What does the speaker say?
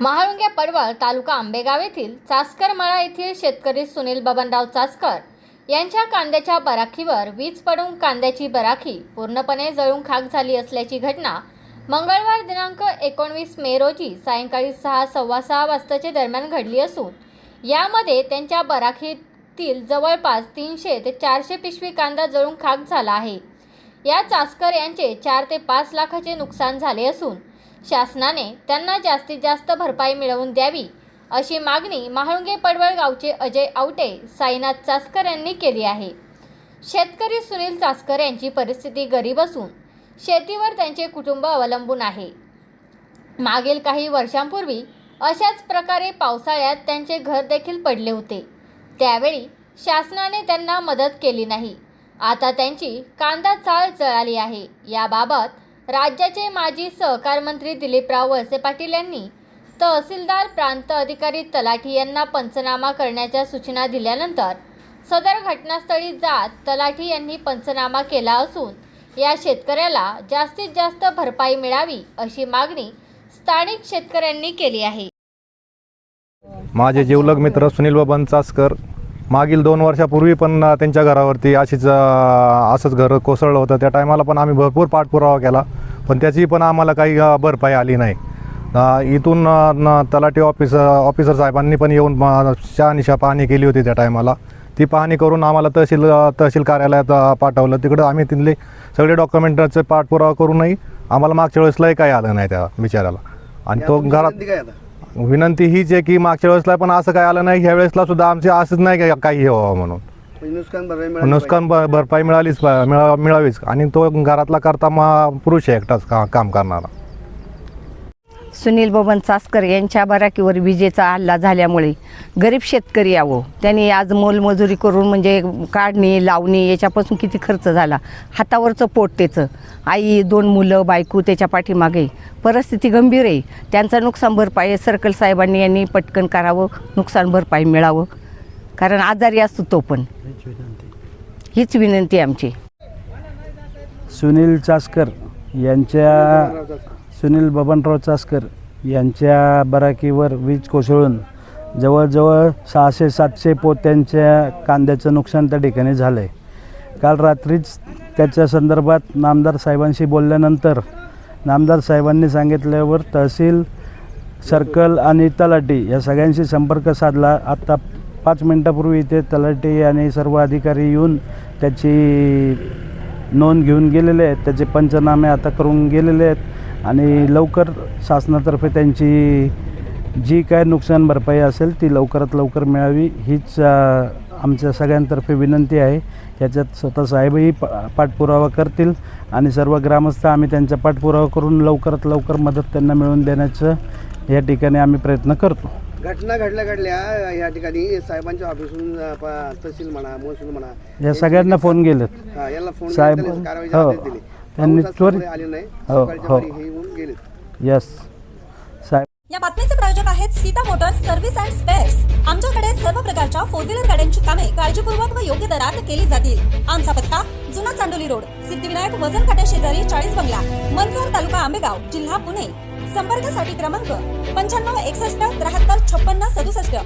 महाळुंगे पडवळ तालुका आंबेगाव येथील चासकर मळा येथील शेतकरी सुनील बबनराव चासकर यांच्या कांद्याच्या बराखीवर वीज पडून कांद्याची बराखी पूर्णपणे जळून खाक झाली असल्याची घटना मंगळवार दिनांक एकोणवीस मे रोजी सायंकाळी सहा सव्वा सहा वाजताच्या दरम्यान घडली असून यामध्ये त्यांच्या बराखीतील जवळपास तीनशे ते चारशे पिशवी कांदा जळून खाक झाला आहे. या चासकर यांचे चार ते पाच लाखाचे नुकसान झाले असून शासनाने त्यांना जास्तीत जास्त भरपाई मिळवून द्यावी अशी मागणी महाळुंगे पडवळ गावचे अजय आवटे साईनाथ चासकर यांनी केली आहे. शेतकरी सुनील चासकर यांची परिस्थिती गरीब असून शेतीवर त्यांचे कुटुंब अवलंबून आहे. मागील काही वर्षांपूर्वी अशाच प्रकारे पावसाळ्यात त्यांचे घर देखील पडले होते. त्यावेळी शासनाने त्यांना मदत केली नाही. आता त्यांची कांदा चाळ जळाली आहे. याबाबत राज्याचे माजी सहकार मंत्री दिलीपराव वळसे पाटील यांनी तहसीलदार प्रांत अधिकारी तलाठी यांना पंचनामा करण्याच्या सूचना दिल्यानंतर सदर घटनास्थळी जात तलाठी यांनी पंचनामा केला असून या शेतकऱ्याला जास्तीत जास्त भरपाई मिळावी अशी मागणी स्थानिक शेतकऱ्यांनी केली आहे. माझे जिवलग मित्र सुनील बबन चासकर मागील दोन वर्षापूर्वी पण त्यांच्या घरावरती अशीच असंच घर कोसळलं होतं. त्या टायमाला पण आम्ही भरपूर पाठपुरावा केला. पण त्याची पण आम्हाला काही भरपाई आली नाही. इथून तलाठी ऑफिस ऑफिसर साहेबांनी पण येऊन शहानिशा पाहणी केली होती त्या टायमाला ती पाहणी करून आम्हाला तहसील तहसील कार्यालयात पाठवलं. तिकडं आम्ही तिथले सगळे डॉक्युमेंटचे पाठपुरावा करूनही आम्हाला मागच्या वेळेसलाही काही आलं नाही त्या बिचाराला आणि तो घरात विनंती हीच आहे की मागच्या वेळेसला पण असं काय आलं नाही ह्या वेळेसला सुद्धा आमचे असंच नाही काही हे व्हावं म्हणून? म्हणजे नुकसान भरपाई मिळाली नुकसान भ- भरपाई मिळालीच पा- मिळा मिळावीच. आणि तो घरातला करता मा पुरुष आहे एकटाच का काम करणारा. सुनील बबन सासकर यांच्या बराकीवर विजेचा हल्ला झाल्यामुळे गरीब शेतकरी यावं. त्यांनी आज मोलमजुरी करून म्हणजे काढणी लावणी याच्यापासून किती खर्च झाला? हातावरचं पोट त्याचं. आई दोन मुलं बायको त्याच्या पाठीमागे. परिस्थिती गंभीर आहे. त्यांचं नुकसान भरपाई सर्कल साहेबांनी यांनी पटकन करावं नुकसान भरपाई मिळावं. कारण आजारी असतो तो पण. हीच विनंती आमची. सुनील चासकर यांच्या सुनील बबनराव चासकर यांच्या बराकीवर वीज कोसळून जवळजवळ सहाशे सातशे पोत्यांच्या कांद्याचं नुकसान त्या ठिकाणी झालं आहे काल रात्रीच त्याच्या संदर्भात नामदार साहेबांशी बोलल्यानंतर नामदार साहेबांनी सांगितल्यावर तहसील सर्कल आणि तलाटी या सगळ्यांशी संपर्क साधला. आत्ता पाच मिनटापूर्वी इथे तलाटी आणि सर्व अधिकारी येऊन त्याची नोंद घेऊन गेलेले आहेत. त्याचे पंचनामे आता करून गेलेले आहेत. आणि लवकर शासनातर्फे त्यांची जी काय नुकसान भरपाई असेल ती लवकरात लवकर मिळावी हीच आमच्या सगळ्यांतर्फे विनंती आहे. याच्यात स्वतः साहेबही पा पाठपुरावा करतील आणि सर्व ग्रामस्थ आम्ही त्यांचा पाठपुरावा करून लवकरात लवकर मदत त्यांना मिळवून देण्याचं या ठिकाणी आम्ही प्रयत्न करतो. घटना घडल्या घडल्या या ठिकाणी साहेबांच्या ऑफिसून तहसील म्हणा महसूल म्हणा या सगळ्यांना फोन गेलेत हा, साहेब- हो. त्यांनी त्वरित- आले नाही. सकाळच्या. वेळी येऊन गेले यस साहेब. या बातमीचे प्रायोजक आहेत Sita motors service and spares आमच्याकडे सर्व प्रकारच्या फोर व्हीलर गाड्यांची कामे काळजीपूर्वक व योग्य दरात केली जातील. आमचा पत्ता जुना चांडोली रोड सिद्धिविनायक वजन काट्या शेजारी चाळीस बंगला मनसर तालुका आंबेगाव जिल्हा पुणे. संपर्कासाठी क्रमांक पंच्याण्णव एकसष्ट त्र्याहत्तर छप्पन्न सदुसष्ट.